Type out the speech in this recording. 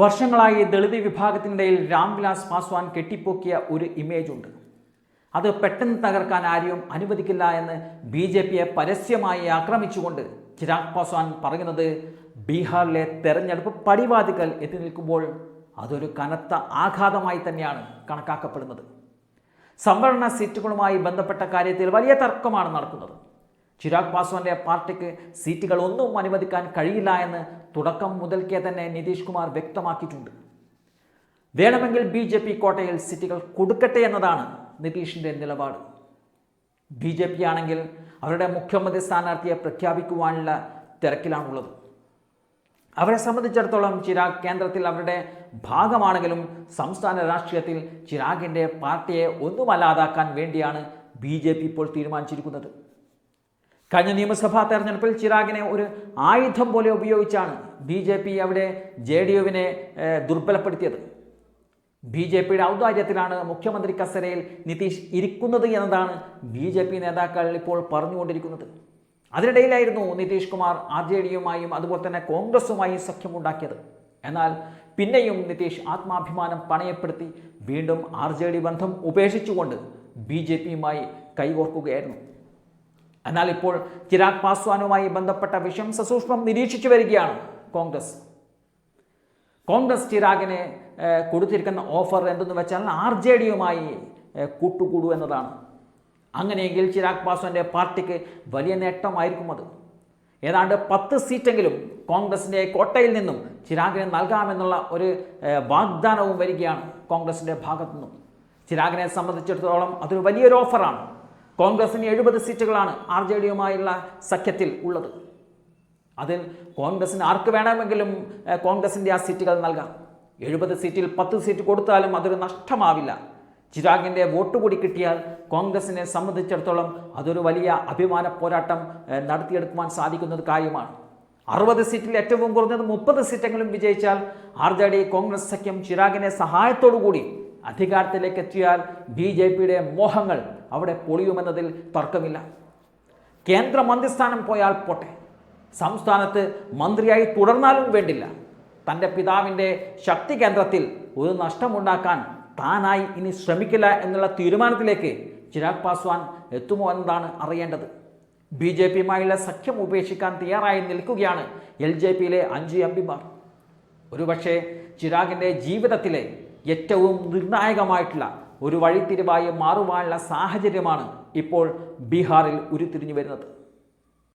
വർഷങ്ങളായി ദളിത് വിഭാഗത്തിനിടയിൽ രാംവിലാസ് പാസ്വാൻ കെട്ടിപ്പൊക്കിയ ഒരു ഇമേജ് ഉണ്ട്. അത് പെട്ടെന്ന് തകർക്കാൻ ആരെയും അനുവദിക്കില്ല എന്ന് ബി ജെ പിയെ പരസ്യമായി ആക്രമിച്ചുകൊണ്ട് ചിരാഗ് പാസ്വാൻ പറയുന്നത് ബീഹാറിലെ തെരഞ്ഞെടുപ്പ് പടിവാദികൾ എത്തി നിൽക്കുമ്പോൾ അതൊരു കനത്ത ആഘാതമായി തന്നെയാണ് കണക്കാക്കപ്പെടുന്നത്. സംവരണ സീറ്റുകളുമായി ബന്ധപ്പെട്ട കാര്യത്തിൽ വലിയ തർക്കമാണ് നടക്കുന്നത്. ചിരാഗ് പാസ്വാന്റെ പാർട്ടിക്ക് സീറ്റുകൾ ഒന്നും അനുവദിക്കാൻ കഴിയില്ല എന്ന് തുടക്കം മുതൽക്കേ തന്നെ നിതീഷ് കുമാർ വ്യക്തമാക്കിയിട്ടുണ്ട്. വേണമെങ്കിൽ ബി ജെ പി കോട്ടയിൽ സീറ്റുകൾ കൊടുക്കട്ടെ എന്നതാണ് നിതീഷിന്റെ നിലപാട്. ബി ജെ പി ആണെങ്കിൽ അവരുടെ മുഖ്യമന്ത്രി സ്ഥാനാർത്ഥിയെ പ്രഖ്യാപിക്കുവാനുള്ള തിരക്കിലാണുള്ളത്. അവരെ സംബന്ധിച്ചിടത്തോളം ചിരാഗ് കേന്ദ്രത്തിൽ അവരുടെ ഭാഗമാണെങ്കിലും സംസ്ഥാന രാഷ്ട്രീയത്തിൽ ചിരാഗിന്റെ പാർട്ടിയെ ഒന്നുമല്ലാതാക്കാൻ വേണ്ടിയാണ് ബി ജെ പി ഇപ്പോൾ തീരുമാനിച്ചിരിക്കുന്നത്. കഴിഞ്ഞ നിയമസഭാ തെരഞ്ഞെടുപ്പിൽ ചിരാഗിനെ ഒരു ആയുധം പോലെ ഉപയോഗിച്ചാണ് ബി ജെ പി അവിടെ ജെ ഡി യുവിനെ ദുർബലപ്പെടുത്തിയത്. ബി ജെ പിയുടെ ഔദാര്യത്തിലാണ് മുഖ്യമന്ത്രി കസരയിൽ നിതീഷ് ഇരിക്കുന്നത് എന്നതാണ് ബി ജെ പി നേതാക്കൾ ഇപ്പോൾ പറഞ്ഞുകൊണ്ടിരിക്കുന്നത്. അതിനിടയിലായിരുന്നു നിതീഷ് കുമാർ ആർ ജെ ഡിയുമായും അതുപോലെ തന്നെ കോൺഗ്രസുമായും സഖ്യമുണ്ടാക്കിയത്. എന്നാൽ പിന്നെയും നിതീഷ് ആത്മാഭിമാനം പണയപ്പെടുത്തി വീണ്ടും ആർ ജെ ഡി ബന്ധം ഉപേക്ഷിച്ചുകൊണ്ട് ബി ജെ പിയുമായി കൈകോർക്കുകയായിരുന്നു. എന്നാൽ ഇപ്പോൾ ചിരാഗ് പാസ്വാനുമായി ബന്ധപ്പെട്ട വിഷയം സസൂക്ഷ്മം നിരീക്ഷിച്ചു വരികയാണ് കോൺഗ്രസ്. കോൺഗ്രസ് ചിരാഗിന് കൊടുത്തിരിക്കുന്ന ഓഫർ എന്തെന്ന് വെച്ചാൽ ആർ ജെ ഡിയുമായി കൂട്ടുകൂടൂ എന്നതാണ്. അങ്ങനെയെങ്കിൽ ചിരാഗ് പാസ്വാന്റെ പാർട്ടിക്ക് വലിയ നേട്ടമായിരിക്കും അത്. ഏതാണ്ട് പത്ത് സീറ്റെങ്കിലും കോൺഗ്രസിന്റെ കോട്ടയിൽ നിന്നും ചിരാഗിനെ നൽകാമെന്നുള്ള ഒരു വാഗ്ദാനവും വരികയാണ് കോൺഗ്രസിന്റെ ഭാഗത്തു നിന്നും ചിരാഗിനെ സംബന്ധിച്ചിടത്തോളം അതൊരു വലിയൊരു ഓഫറാണ്. കോൺഗ്രസിന് എഴുപത് സീറ്റുകളാണ് ആർ ജെ ഡിയുമായുള്ള സഖ്യത്തിൽ ഉള്ളത്. അതിൽ കോൺഗ്രസിന് ആർക്ക് വേണമെങ്കിലും കോൺഗ്രസിന്റെ ആ സീറ്റുകൾ നൽകാം. എഴുപത് സീറ്റിൽ പത്ത് സീറ്റ് കൊടുത്താലും അതൊരു നഷ്ടമാവില്ല. ചിരാഗിന്റെ വോട്ട് കൂടി കിട്ടിയാൽ കോൺഗ്രസിനെ സംബന്ധിച്ചിടത്തോളം അതൊരു വലിയ അഭിമാന പോരാട്ടം നടത്തിയെടുക്കുവാൻ സാധിക്കുന്നത് കാര്യമാണ്. അറുപത് സീറ്റിൽ ഏറ്റവും കുറഞ്ഞത് മുപ്പത് സീറ്റെങ്കിലും വിജയിച്ചാൽ ആർ ജെ ഡി കോൺഗ്രസ് സഖ്യം ചിരാഗിനെ സഹായത്തോടു കൂടി അധികാരത്തിലേക്ക് എത്തിയാൽ ബി ജെ പിയുടെ മോഹങ്ങൾ അവിടെ പൊളിയുമെന്നതിൽ തർക്കമില്ല. കേന്ദ്ര മന്ത്രിസ്ഥാനം പോയാൽ പോട്ടെ. സംസ്ഥാനത്ത് മന്ത്രിയായി തുടർന്നാലും വേണ്ടില്ല. തന്റെ പിതാവിന്റെ ശക്തി കേന്ദ്രത്തിൽ ഒരു നഷ്ടമുണ്ടാക്കാൻ താനായി ഇനി ശ്രമിക്കില്ല എന്നുള്ള തീരുമാനത്തിലേക്ക് ചിരാഗ് പാസ്വാൻ എത്തുമോ എന്നതാണ് അറിയേണ്ടത്. ബി ജെ പിയുമായുള്ള സഖ്യം ഉപേക്ഷിക്കാൻ തയ്യാറായി നിൽക്കുകയാണ് എൽ ജെ പിയിലെ അഞ്ച് എം പിമാർ. ഒരുപക്ഷെ ചിരാഗിന്റെ ജീവിതത്തിലെ ഏറ്റവും നിർണായകമായിട്ടുള്ള ഒരു വഴിത്തിരിവായി മാറുവാനുള്ള സാഹചര്യമാണ് ഇപ്പോൾ ബീഹാറിൽ ഉരുത്തിരിഞ്ഞു വരുന്നത്.